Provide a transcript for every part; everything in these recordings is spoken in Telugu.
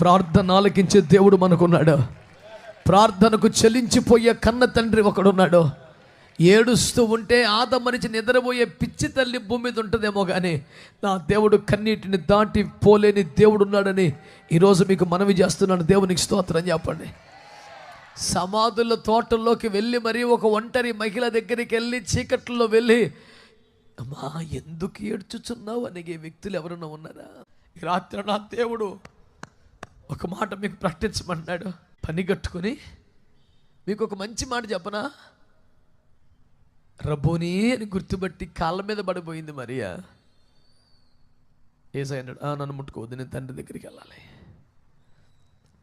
ప్రార్థన ఆలకించే దేవుడు మనకున్నాడు. ప్రార్థనకు చెలించిపోయే కన్న తండ్రి ఒకడున్నాడు. ఏడుస్తూ ఉంటే ఆదమరిచి నిద్రపోయే పిచ్చి తల్లి భూమి మీద ఉంటుందేమో కానీ నా దేవుడు కన్నీటిని దాటి పోలేని దేవుడు ఉన్నాడని ఈరోజు మీకు మనవి చేస్తున్నాను. దేవునికి స్తోత్రం చెప్పండి. సమాధుల తోటల్లోకి వెళ్ళి మరీ ఒక ఒంటరి మహిళ దగ్గరికి వెళ్ళి చీకట్లో వెళ్ళి అమ్మా ఎందుకు ఏడ్చుచున్నావు? అనే వ్యక్తులు ఎవరైనా ఉన్నారా? రాత్రి నా దేవుడు ఒక మాట మీకు ప్రకటించమన్నాడు పని కట్టుకొని మీకు ఒక మంచి మాట చెప్పనా? రబ్బోని అని గుర్తుపట్టి కాళ్ళ మీద పడిపోయింది మరియా. ఏసై అన్నాడు "ఆ, నన్ను ముట్టుకోవద్దు నేను తండ్రి దగ్గరికి వెళ్ళాలి.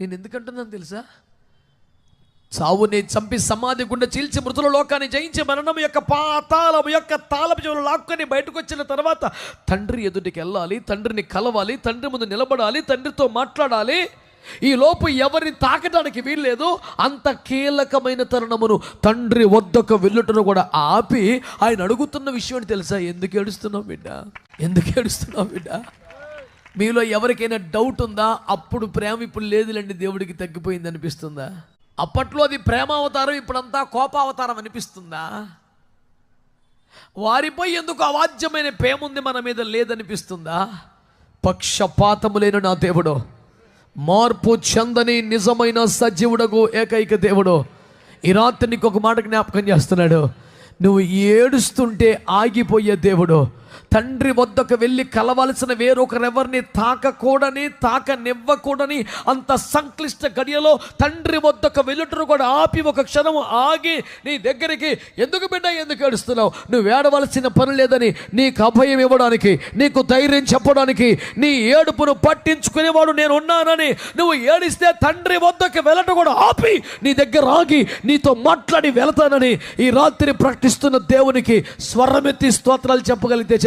నేను ఎందుకంటున్నాను తెలుసా? చావుని చంపి సమాధి గుండె చీల్చి మృతుల లోకాన్ని జయించి మరణం యొక్క పాతాళం యొక్క తాళపు చెవులు లాక్కొని బయటకు వచ్చిన తర్వాత తండ్రి ఎదుటికి వెళ్ళాలి తండ్రిని కలవాలి తండ్రి ముందు నిలబడాలి తండ్రితో మాట్లాడాలి. ఈ లోపు ఎవరిని తాకడానికి వీల్లేదు. అంత కీలకమైన తరుణమును తండ్రి వద్దకు వెళ్ళుటను కూడా ఆపి ఆయన అడుగుతున్న విషయం అని తెలుసా? ఎందుకు ఏడుస్తున్నావు బిడ్డ? ఎందుకు ఏడుస్తున్నావు బిడ్డ? మీలో ఎవరికైనా డౌట్ ఉందా? అప్పుడు ప్రేమ ఇప్పుడు లేదులేండి దేవుడికి తగ్గిపోయింది అనిపిస్తుందా? అప్పట్లో అది ప్రేమావతారం ఇప్పుడంతా కోపావతారం అనిపిస్తుందా? వారిపై ఎందుకు అవాజ్యమైన ప్రేముంది మన మీద లేదనిపిస్తుందా? పక్షపాతము లేని నా దేవుడు మార్పు చెందని నిజమైన సజీవుడకు ఏకైక దేవుడు ఈ రాత్రి నీకు ఒక మాట జ్ఞాపకం చేస్తున్నాడు. నువ్వు ఏడుస్తుంటే ఆగిపోయే దేవుడు తండ్రి వద్దకు వెళ్ళి కలవాల్సిన వేరొకరెవరిని తాకకూడని తాకనివ్వకూడని అంత సంక్లిష్ట గడియలో తండ్రి వద్దకు వెళ్ళుటను కూడా ఆపి ఒక క్షణం ఆగి నీ దగ్గరికి ఎందుకు బిడ్డ ఎందుకు ఏడుస్తున్నావు? నువ్వు ఏడవలసిన పని లేదని నీకు అభయం ఇవ్వడానికి నీకు ధైర్యం చెప్పడానికి నీ ఏడుపును పట్టించుకునేవాడు నేను ఉన్నానని నువ్వు ఏడిస్తే తండ్రి వద్దకు వెళ్ళటం కూడా ఆపి నీ దగ్గర ఆగి నీతో మాట్లాడి వెళతానని ఈ రాత్రి ప్రకటిస్తున్న దేవునికి స్వరమెత్తి స్తోత్రాలు చెప్పగలిగితే